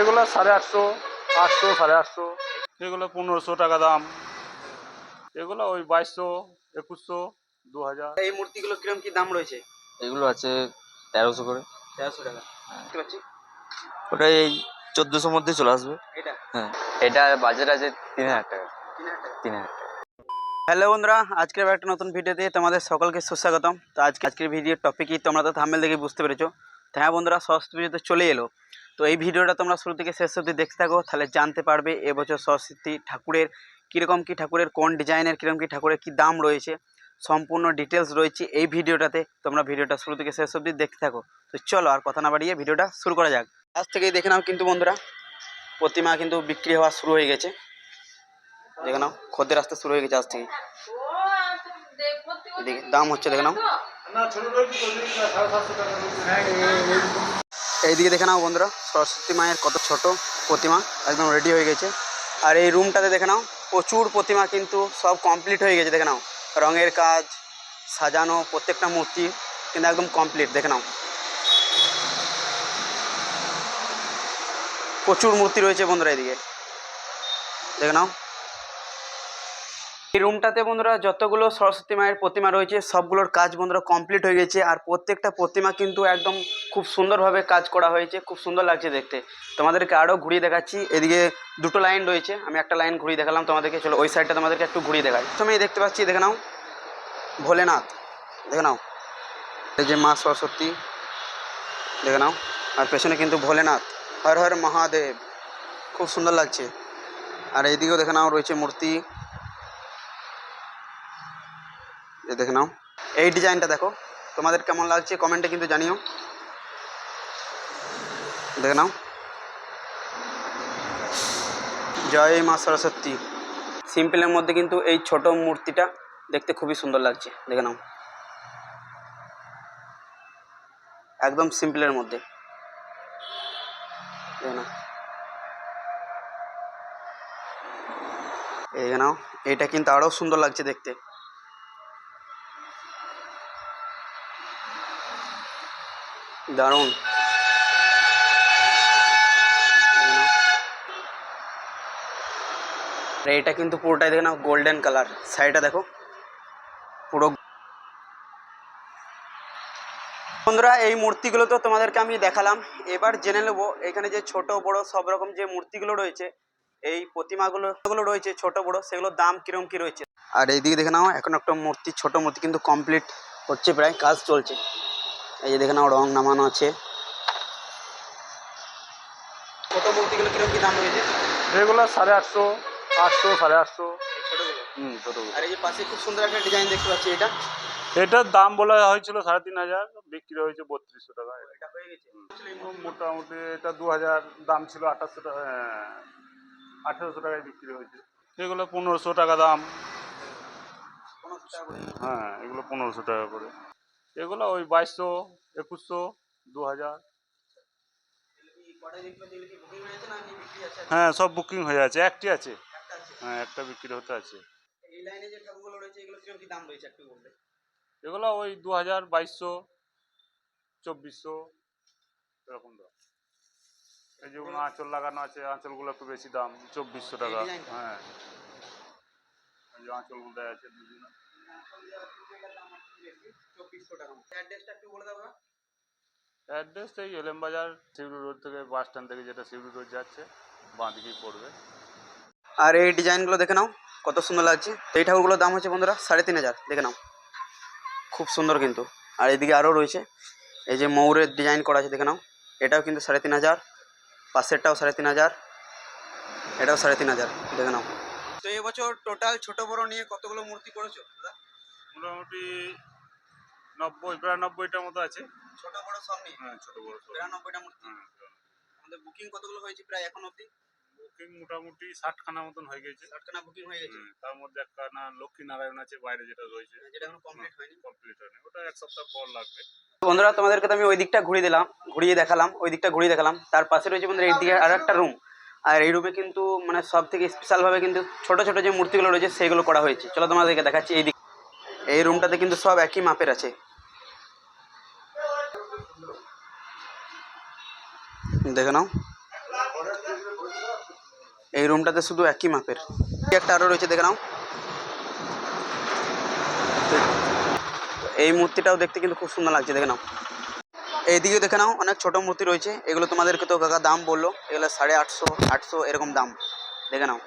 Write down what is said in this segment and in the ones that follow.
এগুলো সাড়ে আটশো আটশো সাড়ে আটশো। এগুলো পনেরোশো টাকা দাম। এগুলো ওই বাইশশো একুশশো দু হাজার এই মূর্তিগুলো কিরম কি দাম রয়েছে? এগুলো আছে তেরোশো করে। তেরোশো টাকা। পাচ্ছি। ওটা এই চোদ্দোশোর মধ্যে চলে আসবে। এটা? হ্যাঁ। এটা বাজার আছে তিন হাজার টাকা। তিন হাজার টাকা। তিন হাজার টাকা। হ্যালো বন্ধুরা আজকের আবার একটা নতুন ভিডিওতে তোমাদের সকলকে সুস্বাগতম। তো আজকে আজকের ভিডিওর টপিকই তোমরা তো থামেল দেখে বুঝতে পেরেছ। হ্যাঁ বন্ধুরা সরস্বতী পুজো তো চলে এলো। তো এই ভিডিওটা তোমরা শুরু থেকে শেষ অবধি দেখতে থাকো, তাহলে জানতে পারবে এবছর সরস্বতী ঠাকুরের কীরকম কী ঠাকুরের, কোন ডিজাইনের কীরকম কী ঠাকুরের কী দাম রয়েছে, সম্পূর্ণ ডিটেলস রয়েছে এই ভিডিওটাতে। তোমরা ভিডিওটা শুরু থেকে শেষ অবধি দেখতে থাকো। তো চলো আর কথা না বাড়িয়ে ভিডিওটা শুরু করা যাক। আজ থেকেই দেখে নাও কিন্তু বন্ধুরা, প্রতিমা কিন্তু বিক্রি হওয়া শুরু হয়ে গেছে। দেখে নাও, খদ্দের আসতে শুরু হয়ে গেছে আজ থেকে দাম হচ্ছে, দেখে নাও। এইদিকে দেখে নাও বন্ধুরা, সরস্বতী মায়ের কত ছোট প্রতিমা, একদম রেডি হয়ে গেছে। আর এই রুমটাতে দেখে নাও, প্রচুর প্রতিমা কিন্তু সব কমপ্লিট হয়ে গেছে, দেখে নাও। রঙের কাজ, সাজানো, প্রত্যেকটা মূর্তি কিন্তু একদম কমপ্লিট দেখে নাও। প্রচুর মূর্তি রয়েছে বন্ধুরা এদিকে দেখে নাও। এই রুমটাতে বন্ধুরা যতগুলো সরস্বতী মায়ের প্রতিমা রয়েছে, সবগুলোর কাজ বন্ধুরা কমপ্লিট হয়ে গেছে আর প্রত্যেকটা প্রতিমা কিন্তু একদম খুব সুন্দরভাবে কাজ করা হয়েছে, খুব সুন্দর লাগছে দেখতে। তোমাদেরকে আরও ঘুরিয়ে দেখাচ্ছি, এদিকে দুটো লাইন রয়েছে, আমি একটা লাইন ঘুরিয়ে দেখালাম তোমাদেরকে, চলো ওই সাইডটা তোমাদেরকে একটু ঘুরিয়ে দেখাই। প্রথমেই দেখতে পাচ্ছি, দেখে নাও, ভোলেনাথ, দেখে নাও। এই যে মা সরস্বতী, দেখে নাও, আর পেছনে কিন্তু ভোলেনাথ, হর হর মহাদেব, খুব সুন্দর লাগছে। আর এইদিকেও দেখে নাও রয়েছে মূর্তি। দেখে নাও। এই ডিজাইনটা দেখো। তোমাদের কেমন লাগছে কমেন্টে কিন্তু জানিও। দেখে নাও। জয় মা সরস্বতী। সিম্পলের মধ্যে কিন্তু এই ছোট মূর্তিটা দেখতে খুবই সুন্দর লাগছে। দেখে নাও। একদম সিম্পলের মধ্যে। দেখে নাও। এটা কিন্তু আরও সুন্দর লাগছে দেখতে। দারুণ। এটা কিন্তু পুরোটাই দেখে নাও গোল্ডেন কালার শাড়িটা দেখো, পুরো বন্ধুরা, এই মূর্তিগুলো তো তোমাদেরকে আমি দেখালাম। এবার জেনে নেব, এখানে যে ছোট, বড়, সব রকম যে মূর্তিগুলো রয়েছে, এই প্রতিমাগুলো রয়েছে, ছোট, বড়, সেগুলোর দাম কিরম কি রয়েছে? আর এইদিকে দেখে নাও, এখন একটা মূর্তি, ছোট মূর্তি কিন্তু কমপ্লিট হচ্ছে প্রায়, কাজ চলছে। এই যে দেখে নাও রং নামানো আছে। ছোট মূর্তিগুলো কীরকম কি দাম রয়েছে? এগুলো সাড়ে আটশো আটশো সাড়ে আটশো। হুম ছোটোগুলো আর এই যে পাশে খুব সুন্দর একটা ডিজাইন দেখতে পাচ্ছি এটা। এটার দাম বলা হয়েছিল সাড়ে তিন হাজার বিক্রি হয়েছে বত্রিশশো টাকা। এটা হয়ে গেছে। মোটামুটি এটা দু হাজার দাম ছিল আঠাশশো টাকা আঠেরোশো টাকায় বিক্রি হয়েছে। এগুলো পনেরোশো টাকা দাম। পনেরোশো টাকা করে। হ্যাঁ এগুলো পনেরোশো টাকা করে। এগুলো ওই বাইশশো, একুশশো দু হাজার হ্যাঁ সব বুকিং হয়ে আছে। একটি আছে। হ্যাঁ একটা বিক্রি হতে আছে। এগুলো ওই দু হাজার বাইশশো, চব্বিশশো, এরকম দাম। এই যেগুলো আঁচল লাগানো আছে, আঁচলগুলো একটু বেশি দাম, চব্বিশশো টাকা। হ্যাঁ। আঁচলগুলো দেওয়া আছে চব্বিশশো টাকা অ্যাড্রেসটা একটু বলে দাও না অ্যাড্রেস এই এলএম বাজার শিউরি রোড থেকে বাস স্ট্যান্ড থেকে যেটা শিউরি রোড যাচ্ছে বাঁ দিকেই পড়বে। আর এই ডিজাইনগুলো দেখে নাও কত সুন্দর লাগছে। তো এই ঠাকুরগুলোর দাম হচ্ছে বন্ধুরা সাড়ে তিন হাজার দেখে নাও। খুব সুন্দর কিন্তু। আর এদিকে আরও রয়েছে এই যে ময়ূরের ডিজাইন করা আছে দেখে নাও। এটাও কিন্তু সাড়ে তিন হাজার পাশেরটাও সাড়ে তিন হাজার এটাও সাড়ে তিন হাজার দেখে নাও। তো এবছর টোটাল ছোট বড় নিয়ে কতগুলো মূর্তি করেছ মোটামুটি নব্বই প্রায় নব্বইটার মতো আছে। ছোট বড় সব নিয়ে হ্যাঁ ছোটো বড়ো সব। বিরানব্বইটা মূর্তি হ্যাঁ আমাদের বুকিং কতগুলো হয়েছে প্রায় এখন অবধি? বুকিং মোটামুটি ষাটখানা মতন হয়ে গেছে। ষাটখানা বুকিং হয়ে গেছে। তার মধ্যে একটা না লক্ষ্মী নারায়ণ আছে বাইরে যেটা রয়েছে। যেটা এখনও কমপ্লিট হয়নি। কমপ্লিট হয়নি। ওটা এক সপ্তাহ পর লাগবে। বন্ধুরা তোমাদেরকে তো আমি ওই দিকটা ঘুরিয়ে দিলাম ঘুরিয়ে দেখালাম ওই দিকটা ঘুরিয়ে দেখালাম। তার পাশে রয়েছে বন্ধুরা এই দিকে আর একটা রুম আর এই রুমে কিন্তু মানে সব থেকে স্পেশালভাবে কিন্তু ছোট ছোট যে মূর্তিগুলো রয়েছে সেগুলো করা হয়েছে। চলো তোমাদেরকে দেখাচ্ছি এই দিক এই রুমটাতে কিন্তু সব একই মাপের আছে। দেখে নাও। এই রুমটাতে শুধু একই মাপের। একটা আরও রয়েছে, দেখে নাও। এই মূর্তিটাও দেখতে কিন্তু খুব সুন্দর লাগছে, দেখে নাও। এইদিকে দেখে নাও, অনেক ছোট মূর্তি রয়েছে। এগুলো তোমাদেরকে তো কাকা দাম বলল। এগুলো সাড়ে আটশো আটশো এরকম দাম। দেখে নাও।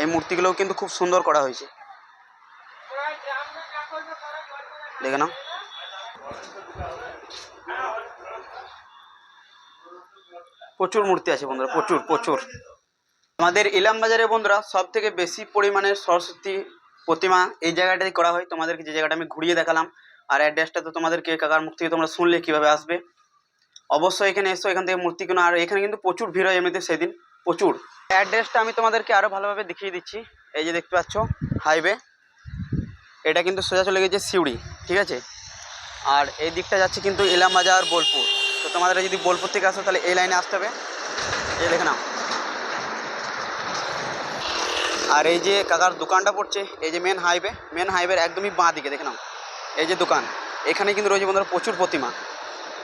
এই মূর্তিগুলোও কিন্তু খুব সুন্দর করা হয়েছে। দেখে নাও। প্রচুর মূর্তি আছে বন্ধুরা, প্রচুর প্রচুর। আমাদের ইলাম বাজারে বন্ধুরা সব থেকে বেশি পরিমাণে সরস্বতী প্রতিমা এই জায়গাটাই করা হয়। তোমাদেরকে যে জায়গাটা আমি ঘুরিয়ে দেখালাম, আর অ্যাড্রেসটা তো তোমাদেরকে কাকার মুখ থেকে তোমরা শুনলে কীভাবে আসবে। অবশ্যই এখানে এসো, এখান থেকে মূর্তি কেনো, আর এখানে কিন্তু প্রচুর ভিড় হয় এমনিতে সেদিন, প্রচুর। অ্যাড্রেসটা আমি তোমাদেরকে আরও ভালোভাবে দেখিয়ে দিচ্ছি। এই যে দেখতে পাচ্ছ, হাইওয়ে। এটা কিন্তু সোজা চলে গেছে সিউড়ি, ঠিক আছে? আর এই দিকটা যাচ্ছে কিন্তু ইলাম বাজার বোলপুর। তো তোমাদের যদি বোলপুর থেকে আসো, তাহলে এই লাইনে আসতে হবে। এই দেখে নাও। আর এই যে কাকার দোকানটা পড়ছে, এই যে মেন হাইওয়ে মেন হাইওয়ের একদমই বাঁ দিকে, দেখে নাও। এই যে দোকান, এখানে কিন্তু রয়েছে বন্ধুরা প্রচুর প্রতিমা।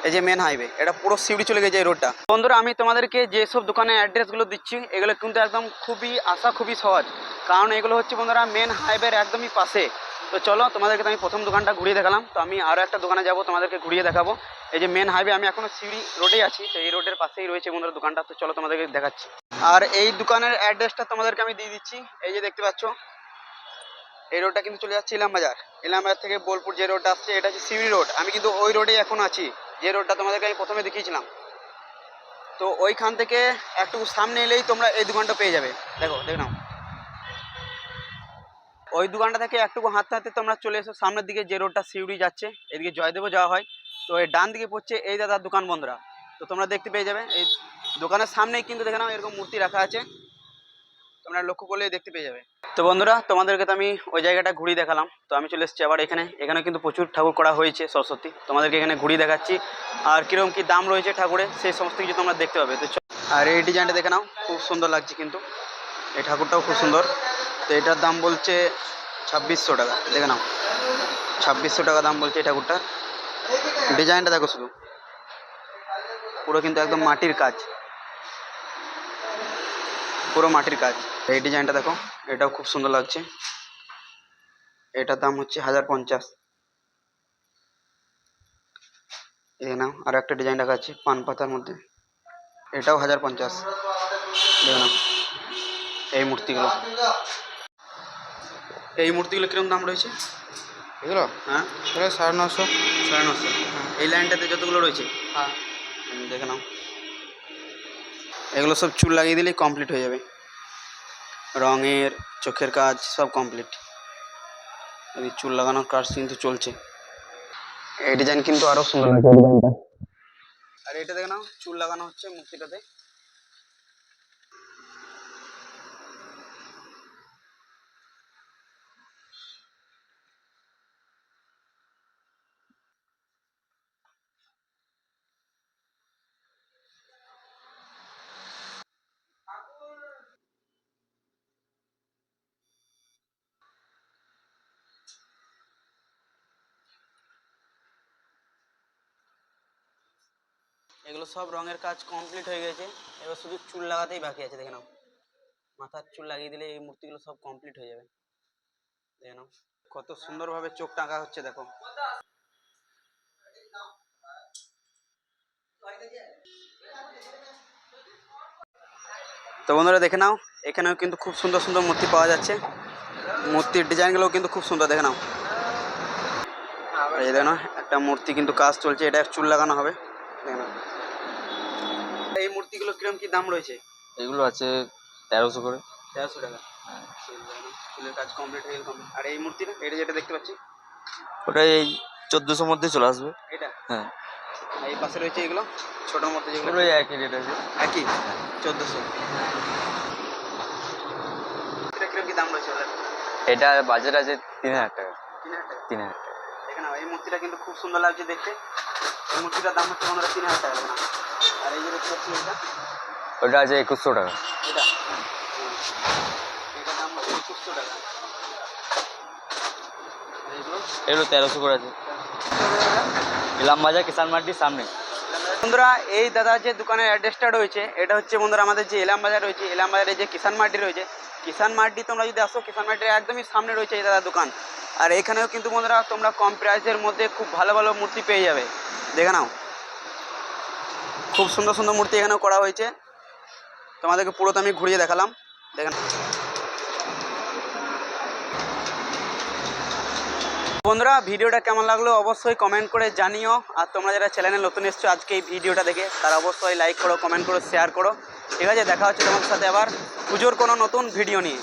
এই যে মেন হাইওয়ে এটা পুরো সিউড়ি চলে গেছে এই রোডটা বন্ধুরা, আমি তোমাদেরকে যেসব দোকানের অ্যাড্রেসগুলো দিচ্ছি, এগুলো কিন্তু একদম খুবই আসা খুবই সহজ। কারণ এগুলো হচ্ছে বন্ধুরা মেন হাইওয়ের একদমই পাশে। তো চলো, তোমাদেরকে তো আমি প্রথম দোকানটা ঘুরিয়ে দেখালাম। তো আমি আরও একটা দোকানে যাব, তোমাদেরকে ঘুরিয়ে দেখাবো। এই যে মেন হাইওয়ে আমি এখনও সিউড়ি রোডেই আছি, তো এই রোডের পাশেই রয়েছে বন্ধুরা দোকানটা। তো চলো, তোমাদেরকে দেখাচ্ছি। আর এই দোকানের অ্যাড্রেসটা তোমাদেরকে আমি দিয়ে দিচ্ছি। এই যে দেখতে পাচ্ছ, এই রোডটা কিন্তু চলে যাচ্ছে ইলাম বাজার। ইলাম বাজার থেকে বোলপুর যে রোডটা আসছে, এটা হচ্ছে সিউড়ি রোড। আমি কিন্তু ওই রোডেই এখন আছি, যে রোডটা তোমাদেরকে আমি প্রথমে দেখিয়েছিলাম। তো ওইখান থেকে একটু সামনে এলেই তোমরা এই দোকানটা পেয়ে যাবে। দেখো দেখো ওই দোকানটা থেকে একটু হাঁটতে হাঁটতে তোমরা চলে এসো। সামনের দিকে যে রোডটা সিউড়ি যাচ্ছে, এদিকে জয়দেবও যাওয়া হয়। তো এই ডান দিকে পড়ছে এই দাদার দোকান বন্ধুরা। তো তোমরা দেখতে পেয়ে যাবে, এই দোকানের সামনেই কিন্তু দেখে নাও এরকম মূর্তি রাখা আছে। তোমরা লক্ষ্য করলেই দেখতে পেয়ে যাবে। তো বন্ধুরা, তোমাদেরকে তো আমি ওই জায়গাটা ঘুরিয়ে দেখালাম। তো আমি চলে এসেছি আবার এখানে। এখানে কিন্তু প্রচুর ঠাকুর করা হয়েছে সরস্বতী। তোমাদেরকে এখানে ঘুরিয়ে দেখাচ্ছি। আর কীরকম কী দাম রয়েছে ঠাকুরের, সেই সমস্ত কিছু তোমরা দেখতে পাবে। তো আর এই ডিজাইনটা দেখে নাও, খুব সুন্দর লাগছে কিন্তু। এই ঠাকুরটাও খুব সুন্দর। তো এটার দাম বলছে ছাব্বিশশো টাকা। দেখে নাও। ছাব্বিশশো টাকা দাম বলছে এই ঠাকুরটার ডিজাইনটা দেখো শুধু। পুরো কিন্তু একদম মাটির কাজ। পুরো মাটির কাজ। এই ডিজাইনটা দেখো, এটাও খুব সুন্দর লাগছে। এটার দাম হচ্ছে হাজার পঞ্চাশ। দেখে নাও, আর একটা ডিজাইন রাখা আছে পান পাতার মধ্যে। এটাও হাজার পঞ্চাশ। দেখে নাও, এই মূর্তিগুলো। এই মূর্তিগুলো কীরকম দাম রয়েছে? এগুলো? হ্যাঁ? এগুলো সাড়ে নশো। সাড়ে নশো। এই লাইনটাতে যতগুলো রয়েছে? হ্যাঁ। দেখে নাও। এগুলো সব চুল লাগিয়ে দিলেই কমপ্লিট হয়ে যাবে। রঙের চোখের কাজ সব কমপ্লিট এই চুল লাগানোর কাজ কিন্তু চলছে। এই ডিজাইন কিন্তু আরও সুন্দর। লাগছে ডিজাইনটা আর এটা দেখে নাও চুল লাগানো হচ্ছে মূর্তিটাতে। এগুলো সব রঙের কাজ কমপ্লিট হয়ে গেছে। এবার শুধু চুল লাগাতেই বাকি আছে, দেখে নাও। মাথার চুল লাগিয়ে দিলে এই মূর্তিগুলো সব কমপ্লিট হয়ে যাবে। দেখে নাও। কত সুন্দরভাবে চোখ টাঙা হচ্ছে, দেখো। তো বন্ধুরা, দেখে নাও, এখানেও কিন্তু খুব সুন্দর সুন্দর মূর্তি পাওয়া যাচ্ছে। মূর্তির ডিজাইনগুলোও কিন্তু খুব সুন্দর, দেখে নাও। এই দেখো একটা মূর্তি কিন্তু কাজ চলছে, এটা চুল লাগানো হবে। মূর্তিগুলো কীরকম কি দাম রয়েছে? এগুলো আছে তেরোশো করে। তেরোশো টাকা। চুলের কাজ কমপ্লিট হয়ে গেল। আর এই মূর্তিটা এটা যেটা দেখতে পাচ্ছি? ওটা এই চোদ্দোশোর মধ্যে চলে আসবে। এটা? হ্যাঁ। এই পাশে রয়েছে এগুলো? ছোটোর মধ্যে যেগুলো? একই রেট আছে। একই? চোদ্দোশো। এটা কীরকম কি দাম রয়েছে ওদের? এটা বাজার আছে তিন হাজার টাকা। তিন হাজার টাকা? তিন হাজার টাকা। দেখে নাও এই মূর্তিটা কিন্তু খুব সুন্দর লাগছে দেখতে। এই মূর্তিটার দাম হচ্ছে পনেরো তিন হাজার টাকা। আর এই যে দেখতে এটা? ওটা আছে একুশশো টাকা। এটা? এটার দাম হচ্ছে একুশশো টাকা। এগুলো? তেরোশো করে আছে। ইলাম বাজার কিষান মার্টির সামনে। বন্ধুরা এই দাদার যে দোকানের অ্যাড্রেসটা রয়েছে এটা হচ্ছে বন্ধুরা আমাদের যে এলাম বাজার রয়েছে এলাম বাজারে যে কিষান মার্টি রয়েছে কিষান মার্টি তোমরা যদি আসো কিষান মার্টির একদমই সামনে রয়েছে এই দাদার দোকান। আর এখানেও কিন্তু বন্ধুরা তোমরা কম প্রাইসের মধ্যে খুব ভালো ভালো মূর্তি পেয়ে যাবে। দেখে নাও। খুব সুন্দর সুন্দর মূর্তি এখানেও করা হয়েছে। তোমাদেরকে পুরোটা আমি ঘুরিয়ে দেখালাম। দেখেন। বন্ধুরা, ভিডিওটা কেমন লাগল অবশ্যই কমেন্ট করে জানিও। আর তোমরা যারা চ্যানেলে নতুন এসছো, আজকে এই ভিডিওটা দেখে, তারা অবশ্যই লাইক করো কমেন্ট করো শেয়ার করো। ঠিক আছে, দেখা হচ্ছে তোমাদের সাথে আবার। পুজোর কোনো নতুন ভিডিও নিয়ে।